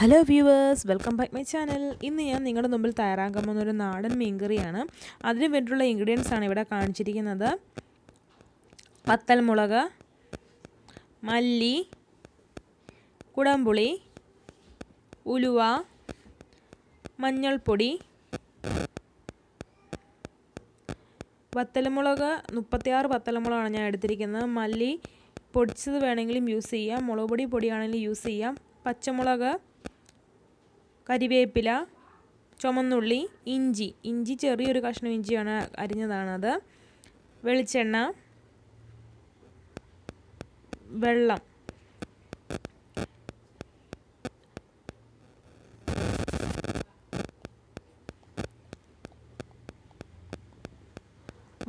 Hello viewers welcome back my channel ഇന്ന് ഞാൻ നിങ്ങളുടെ മുമ്പിൽ തയ്യാറാക്കാൻ പോകുന്ന ഒരു നാടൻ മീൻകറിയാണ്. അതിന് വേണ്ടിയിട്ടുള്ള ഇൻഗ്രീഡിയൻസ് ആണ് ഇവിടെ കാണിച്ചിരിക്കുന്നത്. പത്തൽമുളക് മല്ലി കുടംപുളി ഉലുവ മഞ്ഞൾപ്പൊടി പത്തൽമുളക് മുപ്പത്തിയാറ് പത്തൽമുളകാണ് ഞാൻ എടുത്തിരിക്കുന്നത്. മല്ലി പൊടിച്ചത് വേണമെങ്കിലും യൂസ് ചെയ്യാം. മുളക് പൊടി പൊടിയാണെങ്കിലും യൂസ് ചെയ്യാം. പച്ചമുളക് കരിവേപ്പില ചുമന്നുള്ളി ഇഞ്ചി. ഇഞ്ചി ചെറിയൊരു കഷ്ണം ഇഞ്ചിയാണ് അരിഞ്ഞതാണത്. വെളിച്ചെണ്ണ വെള്ളം.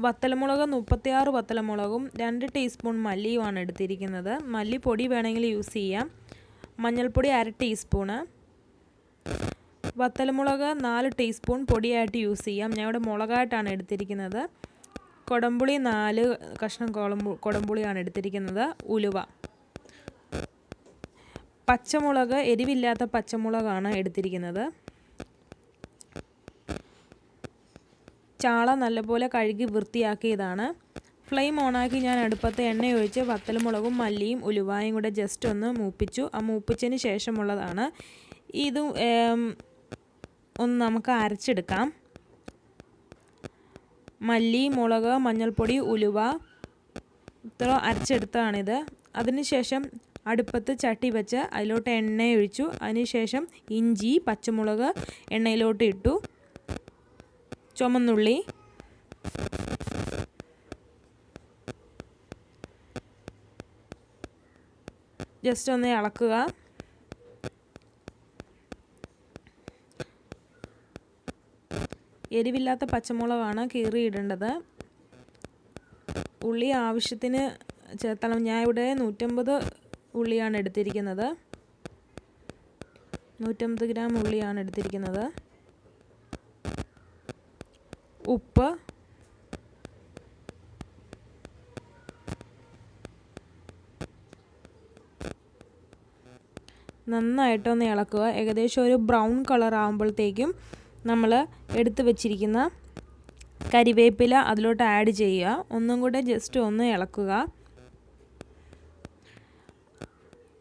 വത്തലമുളക് മുപ്പത്തിയാറ് വത്തലമുളകും രണ്ട് ടീസ്പൂൺ മല്ലിയുമാണ് എടുത്തിരിക്കുന്നത്. മല്ലിപ്പൊടി വേണമെങ്കിൽ യൂസ് ചെയ്യാം. മഞ്ഞൾപ്പൊടി അര ടീസ്പൂണ്. വത്തലമുളക് നാല് ടീസ്പൂൺ പൊടിയായിട്ട് യൂസ് ചെയ്യാം. ഞാൻ ഇവിടെ മുളകായിട്ടാണ് എടുത്തിരിക്കുന്നത്. കൊടംപുളി നാല് കഷ്ണം കുളമ്പു കൊടംപുളിയാണ് എടുത്തിരിക്കുന്നത്. ഉലുവ. പച്ചമുളക് എരിവില്ലാത്ത പച്ചമുളകാണ് എടുത്തിരിക്കുന്നത്. ചാള നല്ലപോലെ കഴുകി വൃത്തിയാക്കിയതാണ്. ഫ്ലെയിം ഓണാക്കി ഞാൻ അടുപ്പത്ത് എണ്ണ ഒഴിച്ച് വത്തൽമുളകും മല്ലിയും ഉലുവായും കൂടെ ജസ്റ്റ് ഒന്ന് മൂപ്പിച്ചു. ആ മൂപ്പിച്ചതിന് ശേഷമുള്ളതാണ്. ഇത് ഒന്ന് നമുക്ക് അരച്ചെടുക്കാം. മല്ലി മുളക് മഞ്ഞൾപ്പൊടി ഉലുവ ഇത്ര അരച്ചെടുത്തതാണിത്. അതിനുശേഷം അടുപ്പത്ത് ചട്ടി വെച്ച് അതിലോട്ട് എണ്ണ ഒഴിച്ചു അതിനുശേഷം ഇഞ്ചി പച്ചമുളക് എണ്ണയിലോട്ട് ഇട്ടു. ചുമന്നുള്ളി. ജസ്റ്റ് ഒന്ന് ഇളക്കുക. എരിവില്ലാത്ത പച്ചമുളകാണ് കീറിയിടേണ്ടത്. ഉള്ളി ആവശ്യത്തിന് ചേർത്തണം. ഞാൻ ഇവിടെ നൂറ്റമ്പത് ഉള്ളിയാണ് എടുത്തിരിക്കുന്നത്. നൂറ്റമ്പത് ഗ്രാം ഉള്ളിയാണ് എടുത്തിരിക്കുന്നത്. ഉപ്പ്. നന്നായിട്ടൊന്ന് ഇളക്കുക. ഏകദേശം ഒരു ബ്രൗൺ കളർ ആകുമ്പോഴത്തേക്കും നമ്മൾ എടുത്തു വച്ചിരിക്കുന്ന കരിവേപ്പില അതിലോട്ട് ആഡ് ചെയ്യുക. ഒന്നും കൂടെ ജസ്റ്റ് ഒന്ന് ഇളക്കുക.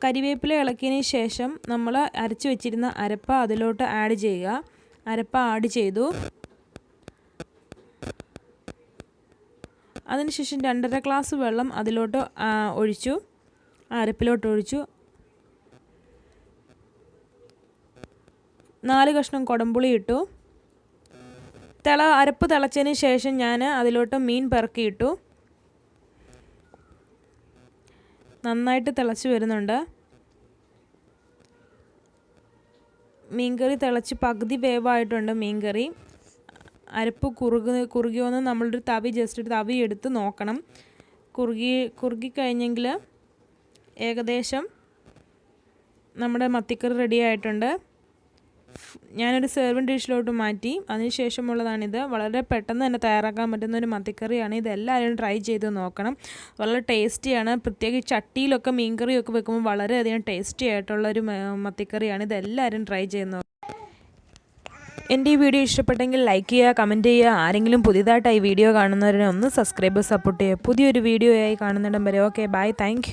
കരിവേപ്പില ഇളക്കിയതിന് ശേഷം നമ്മൾ അരച്ച് വെച്ചിരുന്ന അരപ്പ അതിലോട്ട് ആഡ് ചെയ്യുക. അരപ്പ ആഡ് ചെയ്തു. അതിനുശേഷം രണ്ടര ഗ്ലാസ് വെള്ളം അതിലോട്ട് ഒഴിച്ചു. അരപ്പിലോട്ട് ഒഴിച്ചു. നാല് കഷ്ണം കുടംപുളി ഇട്ടു. തിള അരപ്പ് തിളച്ചതിന് ശേഷം ഞാൻ അതിലോട്ട് മീൻ പെറുക്കിയിട്ടു. നന്നായിട്ട് തിളച്ച് വരുന്നുണ്ട്. മീൻകറി തിളച്ച് പകുതി വേവായിട്ടുണ്ട് മീൻകറി. അരപ്പ് കുറുകി കുറുകിയോന്ന് നമ്മളൊരു തവി ജസ്റ്റ് ഒരു തവി എടുത്ത് നോക്കണം. കുറുകി കുറുകി കഴിഞ്ഞെങ്കിൽ ഏകദേശം നമ്മുടെ മത്തിക്കറി റെഡി ആയിട്ടുണ്ട്. ഞാനൊരു സെർവിങ് ഡിഷിലോട്ട് മാറ്റി. അതിനുശേഷമുള്ളതാണിത് വളരെ പെട്ടെന്ന് തന്നെ തയ്യാറാക്കാൻ പറ്റുന്ന ഒരു മത്തിക്കറിയാണ്. ഇതെല്ലാവരും ട്രൈ ചെയ്ത് നോക്കണം. വളരെ ടേസ്റ്റിയാണ് പ്രത്യേകിച്ച് ചട്ടിയിലൊക്കെ മീൻകറിയൊക്കെ വെക്കുമ്പോൾ വളരെയധികം ടേസ്റ്റി ആയിട്ടുള്ള ഒരു മത്തിക്കറിയാണ്. ഇതെല്ലാവരും ട്രൈ ചെയ്ത് നോക്കണം. എന്റെ ഈ വീഡിയോ ഇഷ്ടപ്പെട്ടെങ്കിൽ ലൈക്ക് ചെയ്യുക കമന്റ് ചെയ്യുക. ആരെങ്കിലും പുതിയതായിട്ട് ഈ വീഡിയോ കാണുന്നവരെ ഒന്ന് സബ്സ്ക്രൈബ് സപ്പോർട്ട് ചെയ്യുക. പുതിയൊരു വീഡിയോ ആയി കാണുന്നിടം വരെ. Okay bye thank